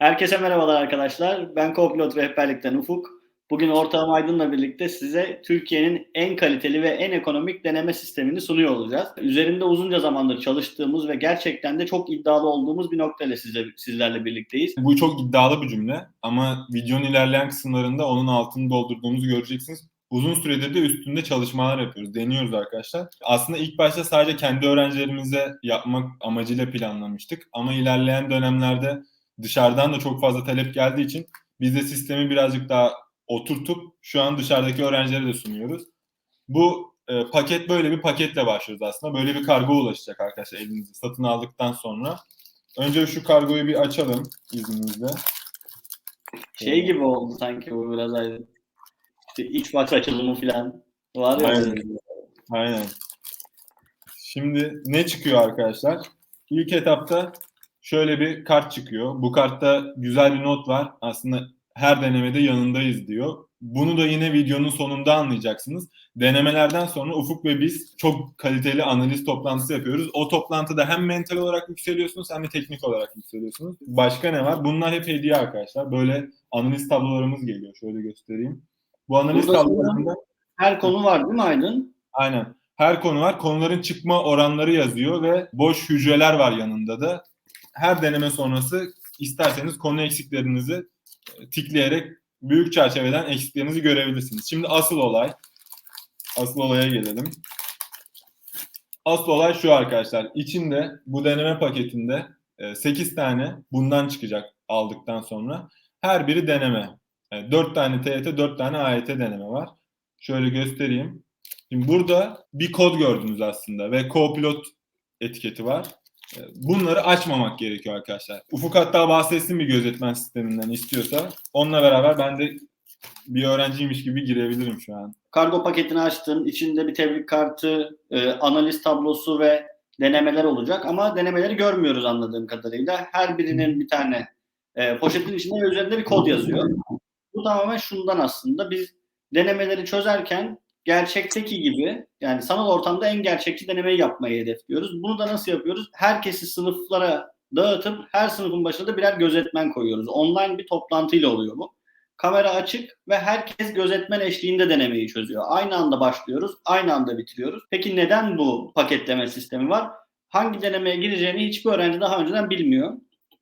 Herkese merhabalar arkadaşlar. Ben Copilot Rehberlik'ten Ufuk. Bugün Ortağım Aydın'la birlikte size Türkiye'nin en kaliteli ve en ekonomik deneme sistemini sunuyor olacağız. Üzerinde uzunca zamandır çalıştığımız ve gerçekten de çok iddialı olduğumuz bir noktayla size, sizlerle birlikteyiz. Bu çok iddialı bir cümle ama videonun ilerleyen kısımlarında onun altını doldurduğumuzu göreceksiniz. Uzun süredir de üstünde çalışmalar yapıyoruz, deniyoruz arkadaşlar. Aslında ilk başta sadece kendi öğrencilerimize yapmak amacıyla planlamıştık. Ama ilerleyen dönemlerde dışarıdan da çok fazla talep geldiği için biz de sistemi birazcık daha oturtup şu an dışarıdaki öğrencilere de sunuyoruz. Bu e, paket böyle bir paketle başlıyoruz aslında. Böyle bir kargo ulaşacak arkadaşlar elinize satın aldıktan sonra. Önce şu kargoyu bir açalım izninizle. Şey gibi oldu sanki bu biraz aydın. İşte Xbox açılımı falan var ya. Aynen. Aynen. Şimdi ne çıkıyor arkadaşlar? İlk etapta şöyle bir kart çıkıyor. Bu kartta güzel bir not var. Aslında her denemede yanındayız diyor. Bunu da yine videonun sonunda anlayacaksınız. Denemelerden sonra Ufuk ve biz çok kaliteli analiz toplantısı yapıyoruz. O toplantıda hem mental olarak yükseliyorsunuz hem de teknik olarak yükseliyorsunuz. Başka ne var? Bunlar hep hediye arkadaşlar. Böyle analiz tablolarımız geliyor. Şöyle göstereyim. Bu analiz Burada tablolarında Her konu var değil mi Aydın? Aynen. Her konu var. Konuların çıkma oranları yazıyor ve boş hücreler var yanında da. Her deneme sonrası isterseniz konu eksiklerinizi e, tikleyerek büyük çerçeveden eksiklerinizi görebilirsiniz. Şimdi asıl olay. Asıl olaya gelelim. Asıl olay şu arkadaşlar. İçinde bu deneme paketinde 8 tane bundan çıkacak aldıktan sonra. Her biri deneme. 4 tane TYT, 4 tane AYT deneme var. Şöyle göstereyim. Şimdi burada bir kod gördünüz aslında ve co-pilot etiketi var. Bunları açmamak gerekiyor arkadaşlar. Ufuk hatta bahsetsin bir gözetmen sisteminden istiyorsa. Onunla beraber ben de bir öğrenciymiş gibi girebilirim şu an. Kargo paketini açtın. İçinde bir tebrik kartı, e, analiz tablosu ve denemeler olacak. Ama denemeleri görmüyoruz anladığım kadarıyla. Her birinin bir tane e, poşetin içinde ve üzerinde bir kod yazıyor. Bu tamamen şundan aslında. Biz denemeleri çözerken gerçekteki gibi yani sanal ortamda en gerçekçi denemeyi yapmayı hedefliyoruz. Bunu da nasıl yapıyoruz? Herkesi sınıflara dağıtıp her sınıfın başında da birer gözetmen koyuyoruz. Online bir toplantıyla oluyor bu. Kamera açık ve herkes gözetmen eşliğinde denemeyi çözüyor. Aynı anda başlıyoruz, aynı anda bitiriyoruz. Peki neden bu paketleme sistemi var? Hangi denemeye gireceğini hiçbir öğrenci daha önceden bilmiyor.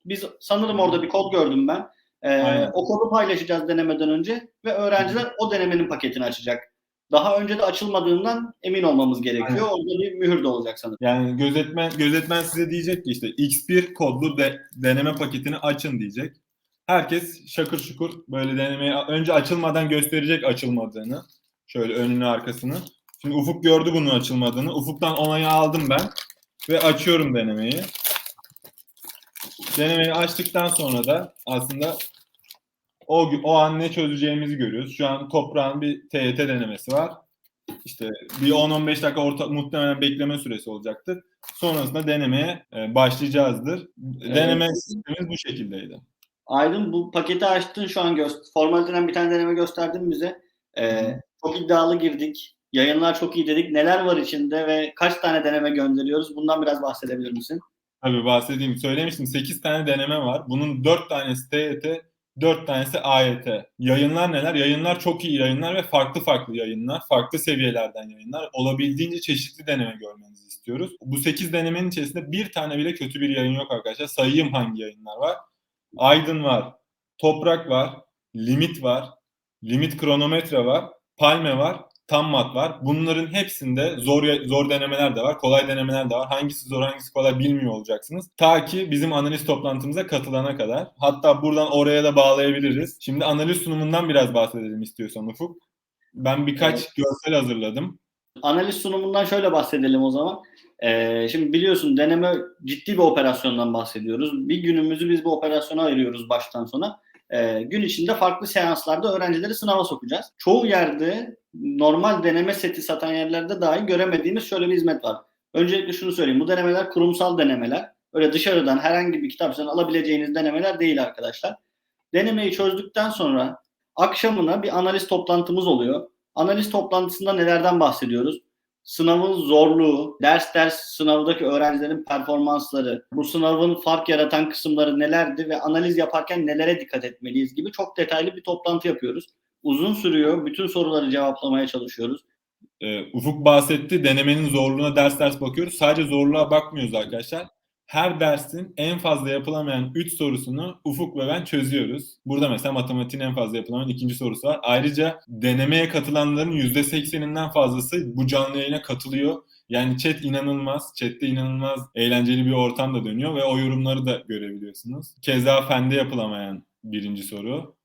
Biz sanırım orada bir kod gördüm ben. Ee, Aynen. o kodu paylaşacağız denemeden önce ve öğrenciler o denemenin paketini açacak. Daha önce de açılmadığından emin olmamız gerekiyor. Aynen. Orada bir mühür de olacak sanırım. Yani gözetmen gözetmen size diyecek ki işte X1 kodlu de, deneme paketini açın diyecek. Herkes şakır şukur böyle denemeyi önce açılmadan gösterecek açılmadığını. Şöyle önünü arkasını. Şimdi Ufuk gördü bunun açılmadığını. Ufuk'tan onayı aldım ben ve açıyorum denemeyi. Denemeyi açtıktan sonra da aslında o, o an ne çözeceğimizi görüyoruz. Şu an toprağın bir TYT denemesi var. İşte bir 10-15 dakika orta, muhtemelen bekleme süresi olacaktır. Sonrasında denemeye e, başlayacağızdır. Deneme sistemimiz bu şekildeydi. Aydın bu paketi açtın şu an göster. Formaliteden bir tane deneme gösterdin bize. Ee, çok iddialı girdik. Yayınlar çok iyi dedik. Neler var içinde ve kaç tane deneme gönderiyoruz? Bundan biraz bahsedebilir misin? Tabii bahsedeyim. Söylemiştim 8 tane deneme var. Bunun 4 tanesi TYT, 4 tanesi AYT. Yayınlar neler? Yayınlar çok iyi yayınlar ve farklı farklı yayınlar. Farklı seviyelerden yayınlar. Olabildiğince çeşitli deneme görmenizi istiyoruz. Bu 8 denemenin içerisinde bir tane bile kötü bir yayın yok arkadaşlar. Sayayım hangi yayınlar var. Aydın var, Toprak var, Limit var, Limit kronometre var, Palme var, Tammat var. Bunların hepsinde zor zor denemeler de var, kolay denemeler de var. Hangisi zor, hangisi kolay bilmiyor olacaksınız. Ta ki bizim analiz toplantımıza katılana kadar. Hatta buradan oraya da bağlayabiliriz. Şimdi analiz sunumundan biraz bahsedelim istiyorsan Ufuk. Ben birkaç Evet. görsel hazırladım. Analiz sunumundan şöyle bahsedelim o zaman. Ee, şimdi biliyorsun deneme ciddi bir operasyondan bahsediyoruz. Bir günümüzü biz bu operasyona ayırıyoruz baştan sona. Ee, gün içinde farklı seanslarda öğrencileri sınava sokacağız. Çoğu yerde normal deneme seti satan yerlerde dahi göremediğimiz şöyle bir hizmet var. Öncelikle şunu söyleyeyim. Bu denemeler kurumsal denemeler. Öyle dışarıdan herhangi bir kitaptan alabileceğiniz denemeler değil arkadaşlar. Denemeyi çözdükten sonra akşamına bir analiz toplantımız oluyor. Analiz toplantısında nelerden bahsediyoruz? sınavın zorluğu, ders ders sınavdaki öğrencilerin performansları, bu sınavın fark yaratan kısımları nelerdi ve analiz yaparken nelere dikkat etmeliyiz gibi çok detaylı bir toplantı yapıyoruz. Uzun sürüyor. Bütün soruları cevaplamaya çalışıyoruz. Ee, Ufuk bahsetti. Denemenin zorluğuna ders ders bakıyoruz. Sadece zorluğa bakmıyoruz arkadaşlar. Her dersin en fazla yapılamayan 3 sorusunu Ufuk ve ben çözüyoruz. Burada mesela matematiğin en fazla yapılamayan ikinci sorusu var. Ayrıca denemeye katılanların %80'inden fazlası bu canlı yayına katılıyor. Yani chat inanılmaz. Chat'te inanılmaz eğlenceli bir ortam da dönüyor ve o yorumları da görebiliyorsunuz. Keza fende yapılamayan birinci soru.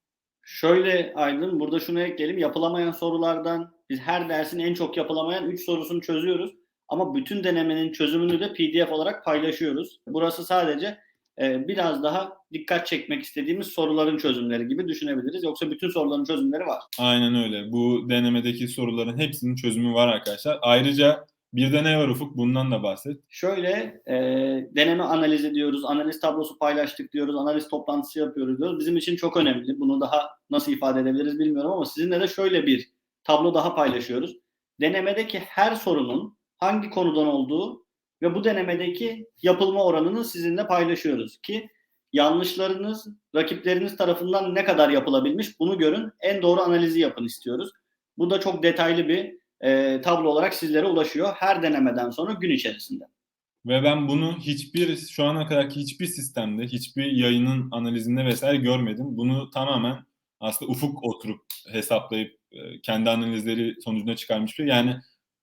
Şöyle Aydın, burada şunu ekleyelim. Yapılamayan sorulardan biz her dersin en çok yapılamayan 3 sorusunu çözüyoruz. Ama bütün denemenin çözümünü de PDF olarak paylaşıyoruz. Burası sadece e, biraz daha dikkat çekmek istediğimiz soruların çözümleri gibi düşünebiliriz. Yoksa bütün soruların çözümleri var. Aynen öyle. Bu denemedeki soruların hepsinin çözümü var arkadaşlar. Ayrıca bir de ne var Ufuk? Bundan da bahset. Şöyle e, deneme analizi diyoruz, analiz tablosu paylaştık diyoruz, analiz toplantısı yapıyoruz diyoruz. Bizim için çok önemli. Bunu daha nasıl ifade edebiliriz bilmiyorum ama sizinle de şöyle bir tablo daha paylaşıyoruz. Denemedeki her sorunun hangi konudan olduğu ve bu denemedeki yapılma oranını sizinle paylaşıyoruz ki yanlışlarınız rakipleriniz tarafından ne kadar yapılabilmiş bunu görün. En doğru analizi yapın istiyoruz. Bu da çok detaylı bir e, tablo olarak sizlere ulaşıyor her denemeden sonra gün içerisinde. Ve ben bunu hiçbir şu ana kadarki hiçbir sistemde, hiçbir yayının analizinde vesaire görmedim. Bunu tamamen aslında Ufuk oturup hesaplayıp e, kendi analizleri sonucunda çıkarmış bir. Yani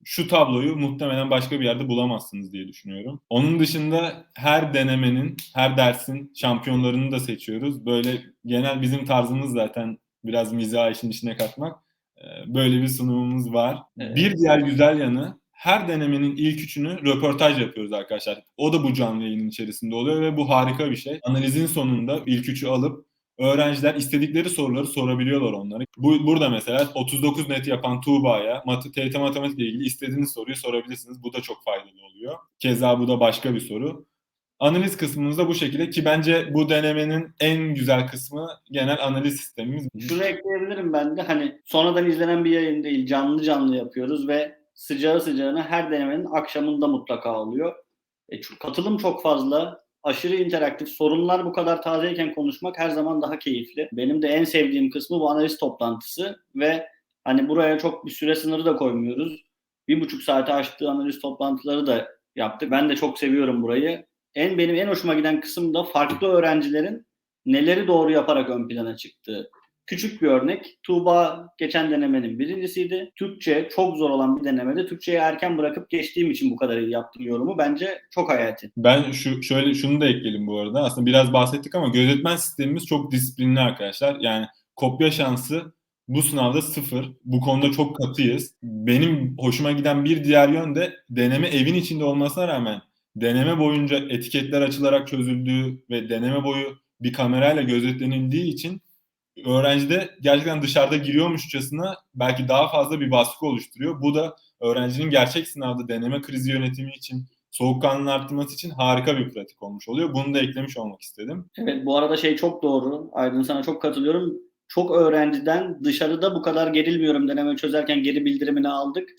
şu tabloyu muhtemelen başka bir yerde bulamazsınız diye düşünüyorum. Onun dışında her denemenin, her dersin şampiyonlarını da seçiyoruz. Böyle genel bizim tarzımız zaten biraz mizah işin içine katmak. Ee, Böyle bir sunumumuz var. Evet. Bir diğer güzel yanı her denemenin ilk üçünü röportaj yapıyoruz arkadaşlar. O da bu canlı yayının içerisinde oluyor ve bu harika bir şey. Analizin sonunda ilk üçü alıp öğrenciler istedikleri soruları sorabiliyorlar onlara. Bu burada mesela 39 net yapan Tuğba'ya mat TYT matematikle ilgili istediğiniz soruyu sorabilirsiniz. Bu da çok faydalı oluyor. Keza bu da başka bir soru. Analiz kısmımız da bu şekilde ki bence bu denemenin en güzel kısmı genel analiz sistemimiz. Şunu ekleyebilirim ben de hani sonradan izlenen bir yayın değil canlı canlı yapıyoruz ve sıcağı sıcağına her denemenin akşamında mutlaka oluyor. E, katılım çok fazla. Aşırı interaktif. Sorunlar bu kadar tazeyken konuşmak her zaman daha keyifli. Benim de en sevdiğim kısmı bu analiz toplantısı ve hani buraya çok bir süre sınırı da koymuyoruz. Bir buçuk saate aştığı analiz toplantıları da yaptık. Ben de çok seviyorum burayı. En benim en hoşuma giden kısım da farklı öğrencilerin neleri doğru yaparak ön plana çıktığı. Küçük bir örnek. Tuğba geçen denemenin birincisiydi. Türkçe çok zor olan bir denemede Türkçeyi erken bırakıp geçtiğim için bu kadar iyi yaptım yorumu. Bence çok hayati. Ben şu şöyle şunu da ekleyelim bu arada. Aslında biraz bahsettik ama gözetmen sistemimiz çok disiplinli arkadaşlar. Yani kopya şansı bu sınavda sıfır. Bu konuda çok katıyız. Benim hoşuma giden bir diğer yön de deneme evin içinde olmasına rağmen deneme boyunca etiketler açılarak çözüldüğü ve deneme boyu bir kamerayla gözetlenildiği için öğrencide gerçekten dışarıda giriyormuşçasına belki daha fazla bir baskı oluşturuyor. Bu da öğrencinin gerçek sınavda deneme krizi yönetimi için, soğukkanlılığın arttırması için harika bir pratik olmuş oluyor. Bunu da eklemiş olmak istedim. Evet bu arada şey çok doğru. Aydın sana çok katılıyorum. Çok öğrenciden dışarıda bu kadar gerilmiyorum deneme çözerken geri bildirimini aldık.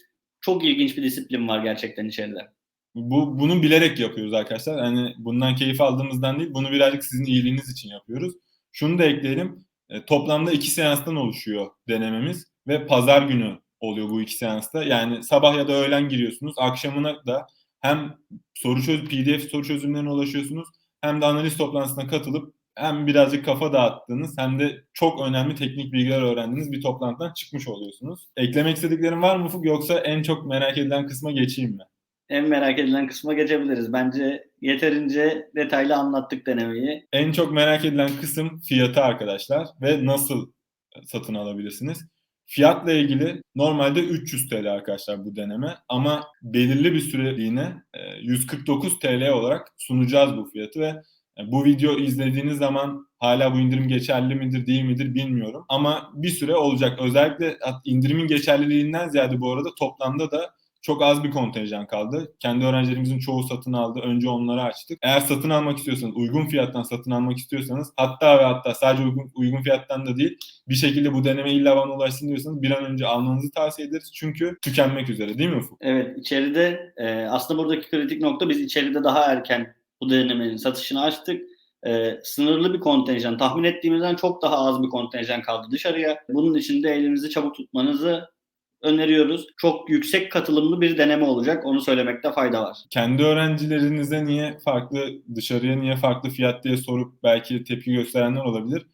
Çok ilginç bir disiplin var gerçekten içeride. Bu bunu bilerek yapıyoruz arkadaşlar. Yani bundan keyif aldığımızdan değil, bunu birazcık sizin iyiliğiniz için yapıyoruz. Şunu da ekleyelim. E, toplamda iki seanstan oluşuyor denememiz ve pazar günü oluyor bu iki seansta. Yani sabah ya da öğlen giriyorsunuz. Akşamına da hem soru çöz PDF soru çözümlerine ulaşıyorsunuz hem de analiz toplantısına katılıp hem birazcık kafa dağıttığınız hem de çok önemli teknik bilgiler öğrendiğiniz bir toplantıdan çıkmış oluyorsunuz. Eklemek istediklerim var mı Ufuk yoksa en çok merak edilen kısma geçeyim mi? En merak edilen kısma geçebiliriz. Bence yeterince detaylı anlattık denemeyi. En çok merak edilen kısım fiyatı arkadaşlar ve nasıl satın alabilirsiniz. Fiyatla ilgili normalde 300 TL arkadaşlar bu deneme ama belirli bir süreliğine e, 149 TL olarak sunacağız bu fiyatı ve e, bu video izlediğiniz zaman hala bu indirim geçerli midir değil midir bilmiyorum ama bir süre olacak. Özellikle indirimin geçerliliğinden ziyade bu arada toplamda da çok az bir kontenjan kaldı. Kendi öğrencilerimizin çoğu satın aldı. Önce onları açtık. Eğer satın almak istiyorsanız, uygun fiyattan satın almak istiyorsanız hatta ve hatta sadece uygun, uygun fiyattan da değil bir şekilde bu deneme illa bana ulaşsın diyorsanız bir an önce almanızı tavsiye ederiz. Çünkü tükenmek üzere değil mi Ufuk? Evet içeride e, aslında buradaki kritik nokta biz içeride daha erken bu denemenin satışını açtık. E, sınırlı bir kontenjan tahmin ettiğimizden çok daha az bir kontenjan kaldı dışarıya. Bunun için de elinizi çabuk tutmanızı öneriyoruz. Çok yüksek katılımlı bir deneme olacak. Onu söylemekte fayda var. kendi öğrencilerinize niye farklı dışarıya niye farklı fiyat diye sorup belki tepki gösterenler olabilir.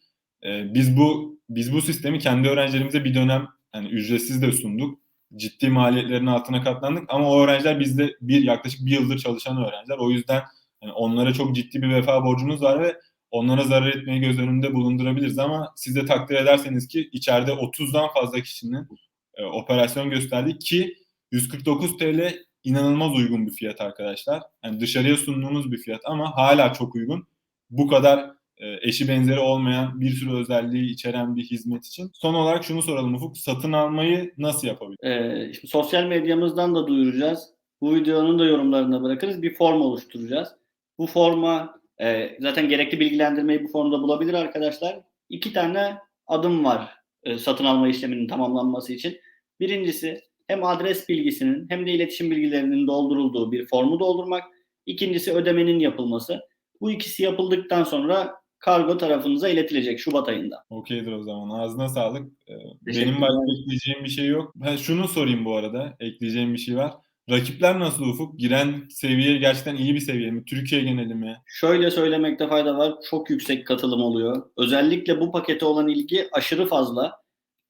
Ee, biz bu biz bu sistemi kendi öğrencilerimize bir dönem yani ücretsiz de sunduk. Ciddi maliyetlerin altına katlandık ama o öğrenciler bizde bir yaklaşık bir yıldır çalışan öğrenciler. O yüzden yani onlara çok ciddi bir vefa borcumuz var ve onlara zarar etmeyi göz önünde bulundurabiliriz ama siz de takdir ederseniz ki içeride 30'dan fazla kişinin e, operasyon gösterdik ki 149 TL inanılmaz uygun bir fiyat arkadaşlar. Yani dışarıya sunduğumuz bir fiyat ama hala çok uygun. Bu kadar e, eşi benzeri olmayan bir sürü özelliği içeren bir hizmet için. Son olarak şunu soralım Ufuk. Satın almayı nasıl yapabilir? Ee, şimdi sosyal medyamızdan da duyuracağız. Bu videonun da yorumlarına bırakırız. Bir form oluşturacağız. Bu forma e, zaten gerekli bilgilendirmeyi bu formda bulabilir arkadaşlar. İki tane adım var e, satın alma işleminin tamamlanması için. Birincisi hem adres bilgisinin hem de iletişim bilgilerinin doldurulduğu bir formu doldurmak. İkincisi ödemenin yapılması. Bu ikisi yapıldıktan sonra kargo tarafınıza iletilecek Şubat ayında. Okeydir o zaman. Ağzına sağlık. Ee, Benim başka ekleyeceğim bir şey yok. Ben şunu sorayım bu arada. Ekleyeceğim bir şey var. Rakipler nasıl Ufuk? Giren seviye gerçekten iyi bir seviye mi? Türkiye geneli mi? Şöyle söylemekte fayda var. Çok yüksek katılım oluyor. Özellikle bu pakete olan ilgi aşırı fazla.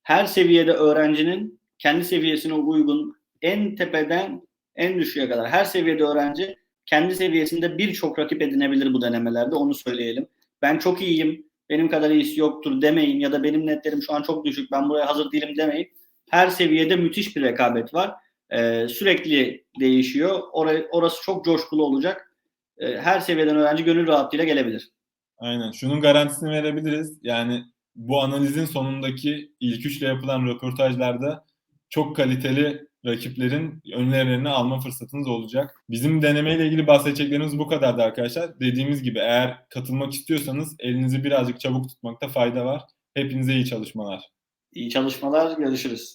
Her seviyede öğrencinin kendi seviyesine uygun en tepeden en düşüğe kadar her seviyede öğrenci kendi seviyesinde birçok rakip edinebilir bu denemelerde. Onu söyleyelim. Ben çok iyiyim. Benim kadar iyisi yoktur demeyin ya da benim netlerim şu an çok düşük. Ben buraya hazır değilim demeyin. Her seviyede müthiş bir rekabet var. Ee, sürekli değişiyor. Orası, orası çok coşkulu olacak. Ee, her seviyeden öğrenci gönül rahatlığıyla gelebilir. Aynen. Şunun garantisini verebiliriz. Yani bu analizin sonundaki ilk üçle yapılan röportajlarda çok kaliteli rakiplerin önerilerini alma fırsatınız olacak. Bizim denemeyle ilgili bahsedeceklerimiz bu kadardı arkadaşlar. Dediğimiz gibi eğer katılmak istiyorsanız elinizi birazcık çabuk tutmakta fayda var. Hepinize iyi çalışmalar. İyi çalışmalar. Görüşürüz.